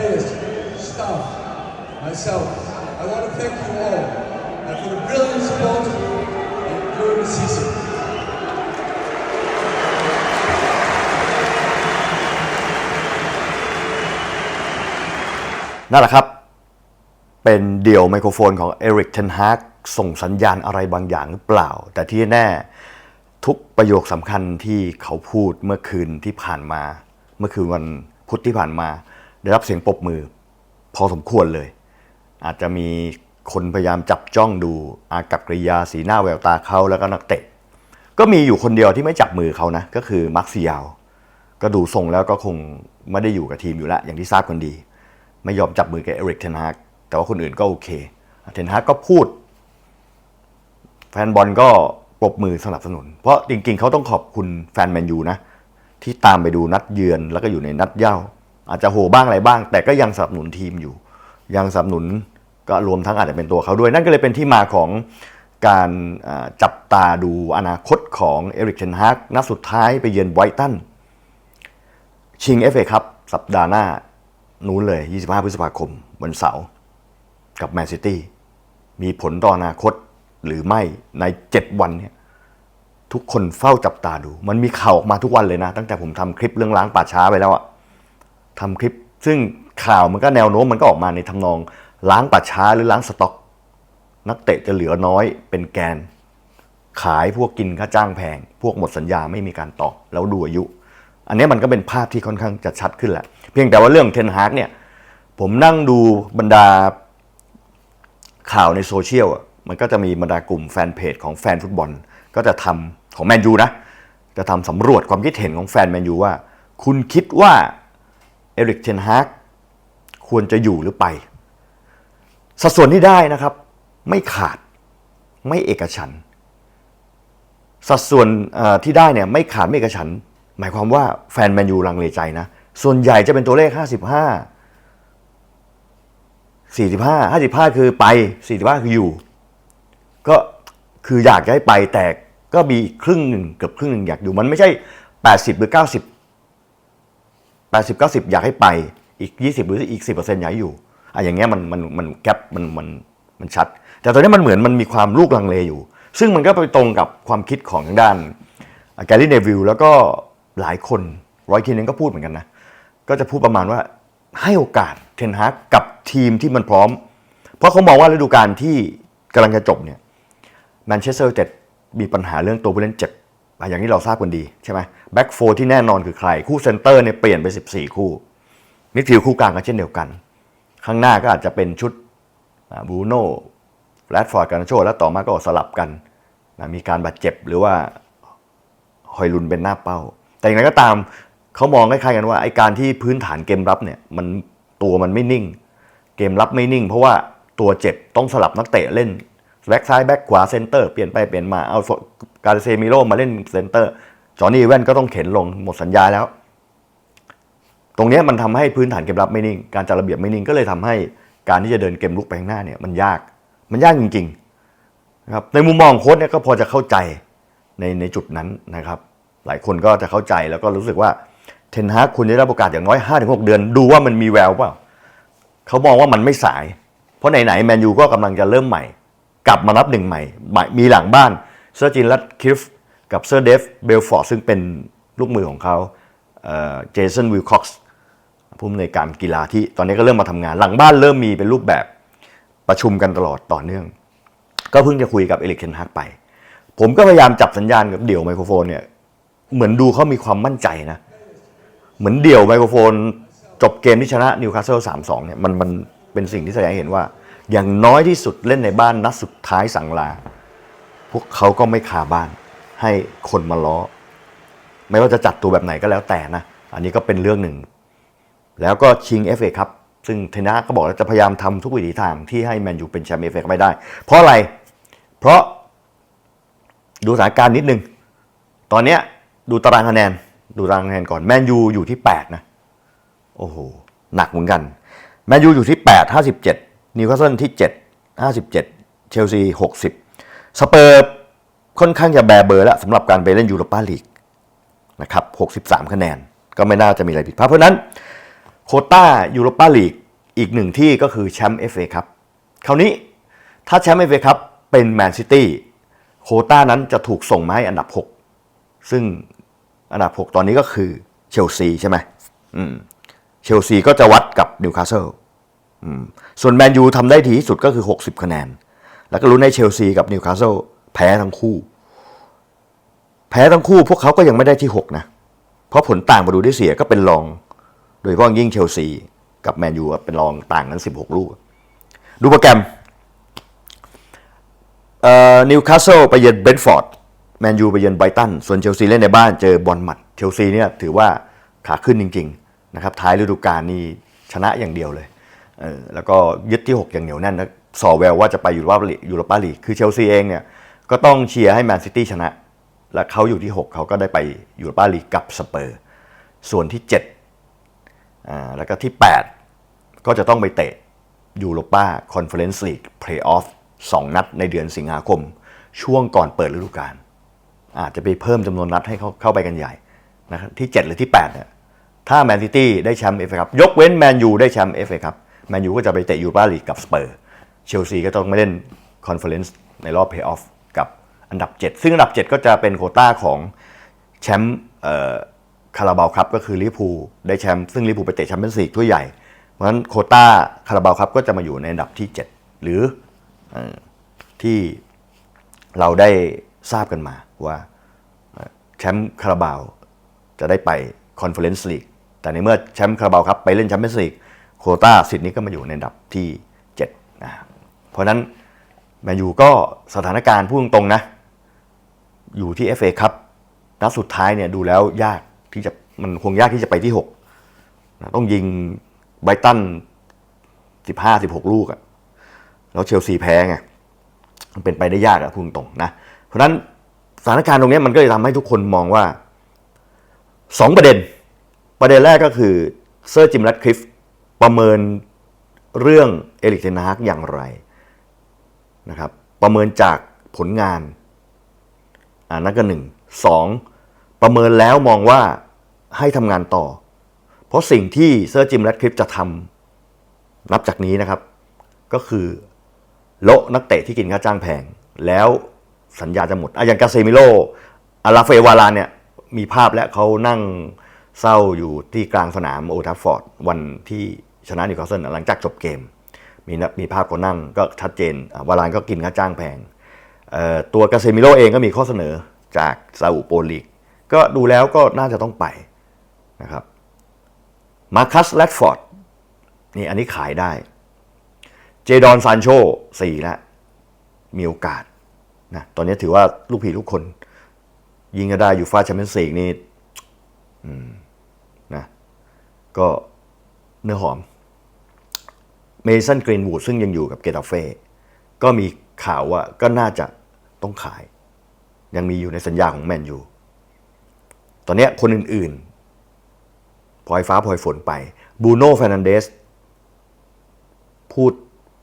players, staff, myself, I want to thank you all uh, for the brilliant support during the season. นั่นแหละครับ เป็นเดี่ยวไมโครโฟนของเอริกเทนฮากส่งสัญญาณอะไรบางอย่างหรือเปล่า แต่ที่แน่ทุกประโยคสำคัญที่เขาพูดเมื่อคืนที่ผ่านมา เมื่อคืนวันพุธที่ผ่านมา ได้รับเสียงปรบมือ พอสมควรเลย อาจจะมีคนพยายามจับจ้องดูอากับกริยาสีหน้าแววตาเขาแล้วก็นักเตะ ก็มีอยู่คนเดียวที่ไม่จับมือเขานะ ก็คือมาร์คซิยาว ก็ดูทรงแล้วก็คงไม่ได้อยู่กับทีมอยู่แล้ว อย่างที่ทราบกันดี ไม่ยอมจับมือกับเอริกเทนฮากแต่ว่าคนอื่นก็โอเค เทนฮากก็พูด แฟนบอลก็ปรบมือสนับสนุน เพราะจริงๆ เขาต้องขอบคุณแฟนแมนยูนะ ที่ตามไปดูนัดเยือนแล้วก็อยู่ในนัดเย่า อาจจะโหบ้างอะไรบ้าง แต่ก็ยังสนับสนุนทีมอยู่ ยังสนับสนุนก็รวมทั้งอาจจะเป็นตัวเขาด้วย นั่นก็เลยเป็นที่มาของการจับตาดูอนาคตของเอริกเทนฮากนัดสุดท้ายไปเยือนไบรตันชิง FA ครับสัปดาห์หน้านู้นเลย 25 พฤษภาคมวันเสาร์กับแมนซิตี้มีผลต่ออนาคตหรือไม่ใน 7 วันเนี่ยทุกคนเฝ้าจับตาดู มันมีข่าวออกมาทุกวันเลยนะ ตั้งแต่ผมทำคลิปเรื่องล้างป่าช้าไปแล้วอะ ทำคลิป ซึ่งข่าวมันก็แนวโน้มมันก็ออกมาในทำนอง ล้างป่าช้าหรือล้างสต็อก นักเตะจะเหลือน้อยเป็นแกน ขายพวกกินค่าจ้างแพง พวกหมดสัญญาไม่มีการต่อแล้วดูอายุ อันนี้มันก็เป็นภาพที่ค่อนข้างจะชัดขึ้นแหละ เพียงแต่ว่าเรื่องเทนฮากเนี่ย ผมนั่งดูบรรดาข่าวในโซเชียลอะมันก็จะมีบรรดากลุ่มแฟนเพจของแฟนฟุตบอล ก็จะทำของแมนยูนะ จะทำสำรวจความคิดเห็นของแฟนแมนยูว่า คุณคิดว่า อริกเทนฮากควรจะอยู่หรือไป สัดส่วนที่ได้นะครับ ไม่ขาดไม่เอกฉัน สัดส่วนที่ได้เนี่ยไม่ขาดไม่เอกฉัน หมายความว่าแฟนแมนยูลังเลใจนะ ส่วนใหญ่จะเป็นตัวเลข 55 45 55 คือไป 45 คืออยู่ ก็คืออยากจะให้ไปแต่ก็มีครึ่งหนึ่งเกือบครึ่งหนึ่งอยากอยู่มันไม่ใช่ 80 หรือ 90 80 90 อยากให้ไปอีก 20 หรืออีก 10%อยากให้อยู่อะอย่างเงี้ยมันมันมันแกลบมันมันมันชัด แต่ตอนนี้มันเหมือนมันมีความลูกลังเลอยู่ ซึ่งมันก็ไปตรงกับความคิดของทางด้านแกลลี่เนวิลแล้วก็หลายคนร้อยคินเองก็พูดเหมือนกันนะ ก็จะพูดประมาณว่าให้โอกาสเทนฮากกับทีมที่มันพร้อม เพราะเขามองว่าฤดูกาลที่กำลังจะจบเนี่ยแมนเชสเตอร์เจ็ดมีปัญหาเรื่องตัวผู้เล่นเจ็บอะอย่างที่เราทราบกันดีใช่ไหม แบ็กโฟที่แน่นอนคือใคร คู่เซนเตอร์เนี่ยเปลี่ยนไป 14 คู่มิดฟิลด์คู่กลางก็เช่นเดียวกัน ข้างหน้าก็อาจจะเป็นชุดบูโน่แรดฟอร์ดกันโชแล้วต่อมาก็สลับกันนะมีการบาดเจ็บหรือว่าหอยลุนเป็นหน้าเป้า แต่อย่างไรก็ตามเขามองคล้ายๆกันว่าไอการที่พื้นฐานเกมรับเนี่ยมันตัวมันไม่นิ่ง เกมรับไม่นิ่ง เพราะว่าตัวเจ็บต้องสลับนักเตะเล่นแบ็กซ้ายแบ็กขวาเซนเตอร์เปลี่ยนไปเปลี่ยนมาเอาการเซมิโรมาเล่นเซนเตอร์ จอห์นนี่แว่นก็ต้องเข็นลงหมดสัญญาแล้ว ตรงนี้มันทำให้พื้นฐานเกมรับไม่นิ่ง การจัดระเบียบไม่นิ่งก็เลยทำให้การที่จะเดินเกมลุกไปข้างหน้าเนี่ยมันยาก มันยากจริงๆนะครับในมุมมองโค้ชเนี่ยก็พอจะเข้าใจในในจุดนั้นนะครับ หลายคนก็จะเข้าใจแล้วก็รู้สึกว่าเทนฮากคุณได้รับโอกาสอย่างน้อย 5-6 เดือน ดูว่ามันมีแววเปล่าเขามองว่ามันไม่สาย เพราะไหนๆแมนยูก็กำลังจะเริ่มใหม่ กลับมานับหนึ่งใหม่ มีหลังบ้านเซอร์จินลัดคิฟ กับเซอร์เดฟเบลฟอร์ดซึ่งเป็นลูกมือของเขาเจสันวิลค็อกซ์ผู้อำนวยการกีฬาที่ตอนนี้ก็เริ่มมาทำงาน หลังบ้านเริ่มมีเป็นรูปแบบประชุมกันตลอดต่อเนื่อง ก็เพิ่งจะคุยกับเอลิกเทนฮากไป ผมก็พยายามจับสัญญาณกับเดี่ยวไมโครโฟนเนี่ยเหมือนดูเขามีความมั่นใจนะ เหมือนเดี่ยวไมโครโฟน จบเกมที่ชนะนิวคาสเซิล3-2เนี่ยมันมันเป็นสิ่งที่แสดงเห็นว่า อย่างน้อยที่สุดเล่นในบ้านนัดสุดท้ายสังลา พวกเขาก็ไม่คาบ้าน ให้คนมาล้อ ไม่ว่าจะจัดตัวแบบไหนก็แล้วแต่นะ อันนี้ก็เป็นเรื่องหนึ่ง แล้วก็ชิง FA ครับ ซึ่งเทนฮากก็บอกว่าจะพยายามทำทุกวิถีทางที่ให้แมนยูเป็นแชมป์เอฟเอไม่ได้ เพราะอะไร เพราะดูสถานการณ์นิดนึง ตอนเนี้ยดูตารางคะแนน ดูตารางคะแนนก่อน แมนยูอยู่ที่ 8 นะ โอ้โห หนักเหมือนกัน แมนยูอยู่ที่ 8 57 นิวคาสเซิลที่ 7 57 เชลซี 60 สเปอร์ ค่อนข้างจะแบเบอร์แล้วสำหรับการไปเล่นยูโรปาลีกนะครับ63 คะแนน ก็ไม่น่าจะมีอะไรผิดพลาดเพราะนั้นโคต้ายูโรปาลีกอีกหนึ่งที่ก็คือแชมป์เอฟเอครับคราวนี้ถ้าแชมป์เอฟเอครับเป็นแมนซิตี้โคต้านั้นจะถูกส่งมาให้อันดับ 6 ซึ่งอันดับ 6 ตอนนี้ก็คือเชลซีใช่ไหมอืมเชลซีก็จะวัดกับนิวคาสเซิลอืมส่วนแมนยูทำได้ดีที่สุดก็คือ 60 คะแนน แล้วก็รู้นให้เชลซีกับนิวคาสเซิล แพ้ทั้งคู่ แพ้ทั้งคู่พวกเขาก็ยังไม่ได้ที่ 6 นะ เพราะผลต่างประตูได้เสียก็เป็นรอง โดยเฉพาะยิ่งเชลซี กับแมนยูเป็นรองต่างกัน 16 ลูก ดูโปรแกรมเอ่อนิวคาสเซิลไปเยือนเบนฟอร์ดแมนยูไปเยือนไบรตัน ส่วนเชลซีเล่นในบ้านเจอบอลหมัดเชลซีเนี่ยถือว่าขาขึ้นจริง ๆ นะครับ ท้ายฤดูกาลนี่ชนะอย่างเดียวเลยเออแล้วก็ยึดที่ 6 อย่างเหนียวแน่นนะสอแววว่าจะไปยูโรปาลีกยูโรปาลีกคือเชลซีเองเนี่ย ก็ต้องเชียร์ให้แมนซิตี้ชนะ และเขาอยู่ที่ 6 เขาก็ได้ไปยูโรปาลีกกับสเปอร์ ส่วนที่7อ่าแล้วก็ที่ 8 ก็จะต้องไปเตะยูโรปาคอนเฟอเรนซ์ลีกเพลย์ออฟสองนัดในเดือนสิงหาคม ช่วงก่อนเปิดฤดูกาลอาจจะไปเพิ่มจำนวนนัดให้เขาเข้าไปกันใหญ่นะครับที่ 7 หรือที่8เนี่ยถ้าแมนซิตี้ได้แชมป์เอฟเอครับยกเว้นแมนยูได้แชมป์เอฟเอครับแมนยูก็จะไปเตะยูโรปาลีกกับสเปอร์เชลซีก็ต้องไม่เล่นคอนเฟอเรนซ์ในรอบเพลย์ออฟ อันดับ 7 ซึ่งอันดับ 7 ก็จะเป็นโคต้าของแชมป์คาราบาวครับก็คือลิพูได้แชมป์ซึ่งลิพูไปเตะแชมเปี้ยนส์ลีกถ้วยใหญ่ เพราะฉะนั้นโคต้าคาราบาวครับก็จะมาอยู่ในอันดับที่ 7 หรืออที่เราได้ทราบกันมาว่าแชมป์คาราบาวจะได้ไปคอนเฟอเรนซ์ลีกแต่ในเมื่อแชมป์คาราบาวครับไปเล่นแชมเปี้ยนส์ลีกโคต้าสิทธิ์นี้ก็มาอยู่ในอันดับที่7นะเพราะฉะนั้นแมนยูก็สถานการณ์พูดตรงๆนะ อยู่ที่ FA ครับนัดสุดท้ายเนี่ยดูแล้วยากที่จะมันคงยากที่จะไปที่6นะต้องยิงไบตัน15 16 ลูกอะแล้วเชลซีแพ้ไงมันเป็นไปได้ยากอะพูดตรงนะ เพราะฉะนั้นสถานการณ์ตรงนี้มันก็เลยทำให้ทุกคนมองว่าสองประเด็น ประเด็นแรกก็คือเซอร์จิมรัตคลิฟประเมินเรื่องเอริกเทนฮากอย่างไรนะครับ ประเมินจากผลงาน อ่านั่นก็หนึ่งสองประเมินแล้วมองว่าให้ทำงานต่อ เพราะสิ่งที่เซอร์จิมแรัตคลิฟจะทำนับจากนี้นะครับ ก็คือโละนักเตะที่กินค่าจ้างแพง แล้วสัญญาจะหมด อย่างกาเซมิโลอาราเฟวาลานเนี่ยมีภาพและเขานั่งเศร้าอยู่ที่กลางสนามโอทัฟฟอร์ดวันที่ชนะนิวคาสเซิลหลังจากจบเกม มีมีภาพเขานั่งก็ชัดเจนวาลานก็กินค่าจ้างแพง ตัวกาเซมิโลเองก็มีข้อเสนอจากซาอุโปลีกก็ดูแล้วก็น่าจะต้องไปนะครับมาคัสแรดฟอร์ดนี่อันนี้ขายได้ เจดอนซานโชสี่แล้วมีโอกาสนะตอนนี้ถือว่าลูกผีลูกคน ยิงก็ได้อยู่ฟ้าแชมเปี้ยนส์ลีกนี่นะก็เนื้อหอม เมสันกรีนวูดซึ่งยังอยู่กับเกตาเฟ่ก็มีข่าวว่าก็น่าจะ ต้องขาย ยังมีอยู่ในสัญญาของแมนยูตอนนี้คนอื่นๆพลอยฟ้าพลอยฝนไปบูโน่ฟรนันเดสพูด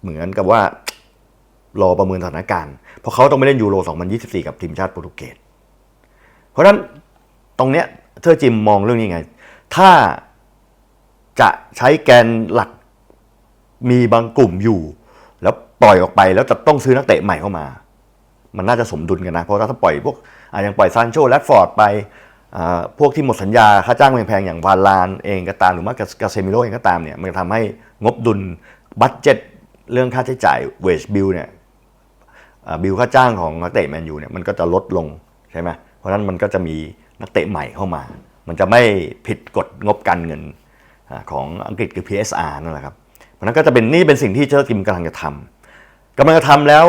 เหมือนกับว่ารอประเมินสถานการณ์ เพราะเขาต้องไปเล่นยูโร 2024 กับทีมชาติโปรตุเกส เพราะฉะนั้นตรงเนี้ยเธอจิมมองเรื่องนี้ไง ถ้าจะใช้แกนหลักมีบางกลุ่มอยู่ แล้วปล่อยออกไปแล้วจะต้องซื้อนักเตะใหม่เข้ามา มันน่าจะสมดุลกันนะ เพราะถ้าปล่อยพวกอะย่างปล่อยซานโชแรดฟอร์ดไปพวกที่หมดสัญญาค่าจ้างแพงๆอย่างวาลานเองก็ตามหรือว่ากาเซมิโลเองก็ตามเนี่ยมันจะทำให้งบดุลบัตเจ็ตเรื่องค่าใช้จ่ายเวชบิลเนี่ยบิลค่าจ้างของนักเตะแมนยูเนี่ยมันก็จะลดลงใช่ไหมเพราะนั้นมันก็จะมีนักเตะใหม่เข้ามา มันจะไม่ผิดกฎงบการเงินของอังกฤษคือ PSR นั่นแหละครับเพราะฉะนั้นก็จะเป็นนี่เป็นสิ่งที่เชอร์ติมกำลังจะทำกำลังจะทำแล้ว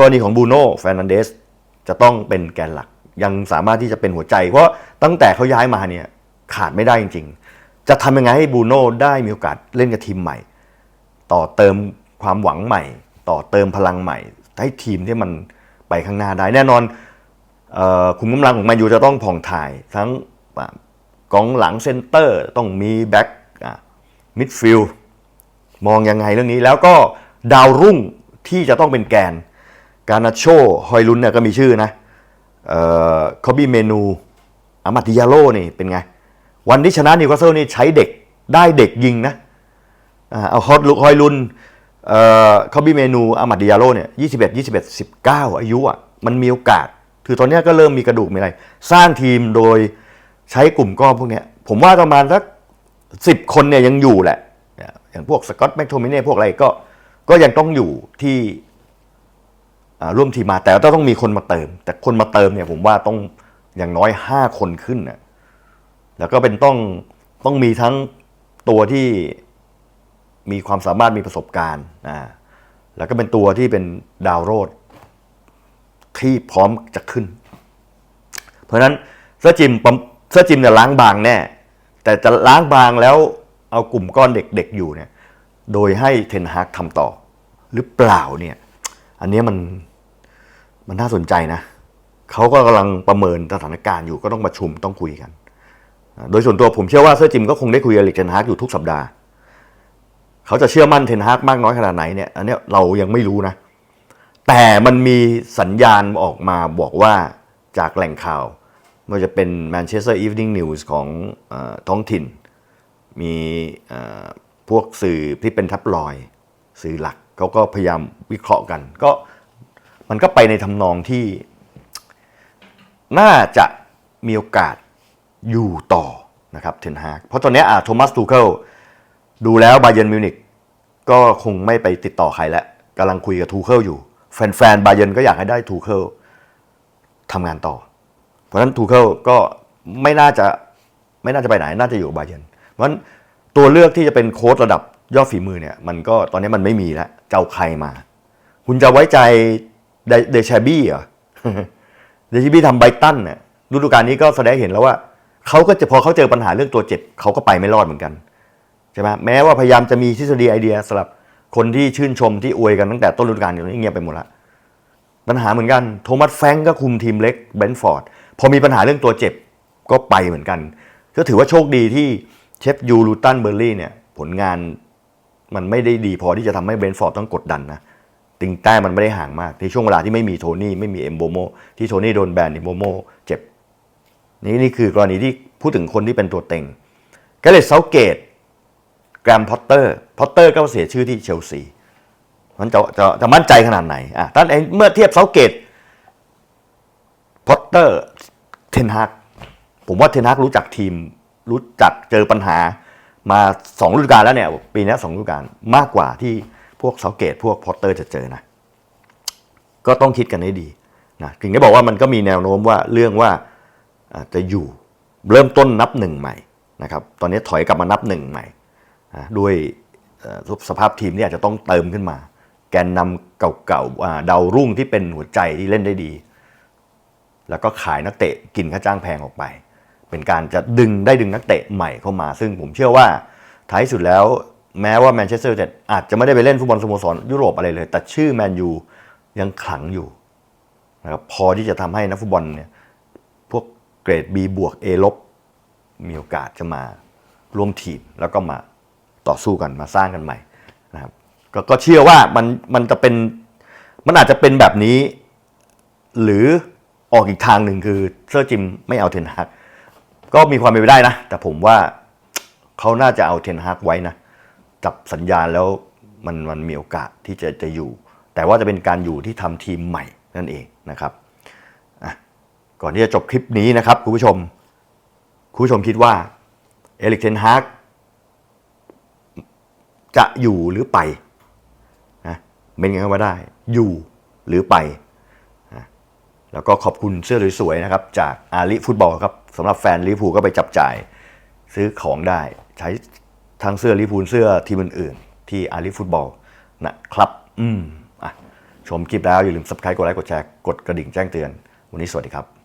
กรณีของบูโน่แฟร์นันเดสจะต้องเป็นแกนหลัก ยังสามารถที่จะเป็นหัวใจ เพราะตั้งแต่เขาย้ายมาเนี่ยขาดไม่ได้จริง ๆ จะทำยังไงให้บูโน่ได้มีโอกาสเล่นกับทีมใหม่ ต่อเติมความหวังใหม่ ต่อเติมพลังใหม่ ให้ทีมที่มันไปข้างหน้าได้แน่นอนออคุมกำลังของแมนยูจะต้องผ่องถ่ายทั้งกองหลังเซนเตอร์ต้องมีแบ็กมิดฟิลด์มองยังไงเรื่องนี้แล้วก็ดาวรุ่งที่จะต้องเป็นแกน การนาโชฮอยลุนเนี่ยก็มีชื่อนะเอ่อคอบี้เมนูอามาติยาโลนี่เป็นไง วันที่ชนะนิวคาสเซิลนี่ใช้เด็กได้เด็กยิงนะเอาฮอตลุกฮอยลุนเอ่อเขาบีเมนูอามัดดิยาโลเนี่ยยี่สิบเอ็ดยี่สิบเอ็ดสิบเก้าอายุอะมันมีโอกาส คือตอนนี้ก็เริ่มมีกระดูกมีอะไร สร้างทีมโดยใช้กลุ่มก้อนพวกนี้ผมว่าประมาณสักสิบคนเนี่ยยังอยู่แหละ อย่างพวกสกอตแมคโทมิเน่พวกอะไรก็ก็ยังต้องอยู่ที่ ร่วมทีมมาแต่ก็ต้องมีคนมาเติม แต่คนมาเติมเนี่ยผมว่าต้องอย่างน้อยห้าคนขึ้นนะแล้วก็เป็นต้องต้องมีทั้งตัวที่มีความสามารถมีประสบการณ์อ่าแล้วก็เป็นตัวที่เป็นดาวโรดที่พร้อมจะขึ้น เพราะนั้นเสื้อจิมเสื้อจิมเนี่ยล้างบางแน่แต่จะล้างบางแล้วเอากลุ่มก้อนเด็กๆอยู่เนี่ย โดยให้เทนฮากทำต่อ หรือเปล่าเนี่ย อันนี้มัน มันน่าสนใจนะเขาก็กำลังประเมินสถานการณ์อยู่ก็ต้องประชุมต้องคุยกัน โดยส่วนตัวผมเชื่อว่าเสื้อจิมก็คงได้คุยกับลิกเทนฮากอยู่ทุกสัปดาห์ เขาจะเชื่อมั่นเทนฮากมากน้อยขนาดไหนเนี่ยอันนี้เรายังไม่รู้นะ แต่มันมีสัญญาณออกมาบอกว่าจากแหล่งข่าวไม่ว่าจะเป็น Manchester Evening News ของอท้องถิ่น มีพวกสื่อที่เป็นทับลอย สื่อหลักเขาก็พยายามวิเคราะห์กัน ก็ มันก็ไปในทำนองที่ น่าจะมีโอกาสอยู่ต่อนะครับเทนฮากเพราะตอนนี้อะโทมัสทูเคิลดูแล้วบาเยนมิวนิกก็คงไม่ไปติดต่อใครแล้วกำลังคุยกับทูเคิลอยู่ แฟนๆบาเย r n ก็อยากให้ได้ทูเคิลทำงานต่อ เพราะฉะนั้นทูเคิลก็ไม่น่าจะไม่น่าจะไปไหนน่าจะอยู่บาเย r n เพราะฉะนั้นตัวเลือกที่จะเป็นโค้ชระดับยอดฝีมือเนี่ยมันก็ตอนนี้มันไม่มีแล้วจะเอาใครมา คุณจะไว้ใจ เดเชบี้เหรอเดชบี้ทำไบตันเนี่ยฤดูกาลนี้ก็แสดงเห็นแล้วว่าเขาก็จะพอเขาเจอปัญหาเรื่องตัวเจ็บเขาก็ไปไม่รอดเหมือนกันใช่ไหมแม้ว่าพยายามจะมีทฤษฎีไอเดียสำหรับคนที่ชื่นชมที่อวยกันตั้งแต่ต้นฤดูกาลอยู่นี้เงียบไปหมดละปัญหาเหมือนกันโทมัสแฟงก็คุมทีมเล็กเบนท์ฟอร์ดพอมีปัญหาเรื่องตัวเจ็บก็ไปเหมือนกัน ก็ถือว่าโชคดีที่เชฟยูลูตันเบอร์ลี่เนี่ยผลงานมันไม่ได้ดีพอที่จะทำให้เบนท์ฟอร์ดต้องกดดันนะ ติงแต้มันไม่ได้ห่างมากในช่วงเวลาที่ไม่มีโทนี่ไม่มีเอมโบโมที่โทนี่โดนแบนเอมโบโมเจ็บ นี่นี่คือกรณีที่พูดถึงคนที่เป็นตัวเต็งก็เลยเซาเกตแกรมพอตเตอร์พอตเตอร์ก็เสียชื่อที่เชลซีมันจะจะจะมั่นใจขนาดไหนอะท่านเองเมื่อเทียบเซาเกตพอตเตอร์เทนฮากผมว่าเทนฮากรู้จักทีมรู้จักเจอปัญหามาสองฤดูกาลแล้วเนี่ยปีนี้สองฤดูกาลมากกว่าที่ พวกเซาเกตพวกพอตเตอร์จะเจอนะ ก็ต้องคิดกันให้ดีนะถึงได้บอกว่ามันก็มีแนวโน้มว่าเรื่องว่าจะอยู่เริ่มต้นนับหนึ่งใหม่นะครับตอนนี้ถอยกลับมานับหนึ่งใหม่นะด้วยสภาพทีมที่อาจจะต้องเติมขึ้นมา แกนนำเก่าๆดาวรุ่งที่เป็นหัวใจที่เล่นได้ดี แล้วก็ขายนักเตะกินค่าจ้างแพงออกไป เป็นการจะดึงได้ดึงนักเตะใหม่เข้ามา ซึ่งผมเชื่อว่าท้ายสุดแล้ว แม้ว่าแมนเชสเตอร์ยูไนเต็ดอาจจะไม่ได้ไปเล่นฟุตบอลสโมสรยุโรปอะไรเลย แต่ชื่อแมนยูยังขลังอยู่นะครับพอที่จะทำให้นักฟุตบอลเนี่ยพวกเกรด B บวก A ลบมีโอกาสจะมาร่วมทีมแล้วก็มาต่อสู้กันมาสร้างกันใหม่นะครับกก็เชื่อว่ามันมันจะเป็นมันอาจจะเป็นแบบนี้ หรือออกอีกทางหนึ่งคือเซอร์จิมไม่เอาเทนฮากก็มีความเป็นไปได้นะ แต่ผมว่าเขาน่าจะเอาเทนฮากไว้นะ จับสัญญาณแล้วมันมันมีโอกาสที่จะจะอยู่ แต่ว่าจะเป็นการอยู่ที่ทำทีมใหม่นั่นเองนะครับก่อนที่จะจบคลิปนี้นะครับคุณผู้ชมคุณผู้ชมคิดว่าเอลิกเทนฮากจะอยู่หรือไปนะเมนกันเข้าได้ อยู่หรือไปแล้วก็ขอบคุณเสื้อสวยๆนะครับ จากอาลีฟุตบอลครับสำหรับแฟนลิเวอร์พูก็ไปจับจ่ายซื้อของได้ใช้ ทั้งเสื้อลิฟูลเสื้อทีมอื่นๆ ที่อาลีฟุตบอลนะครับ อืมอะชมคลิปแล้วอย่าลืมสับสไครต์กดไลค์กดแชร์กดกระดิ่งแจ้งเตือน วันนี้สวัสดีครับ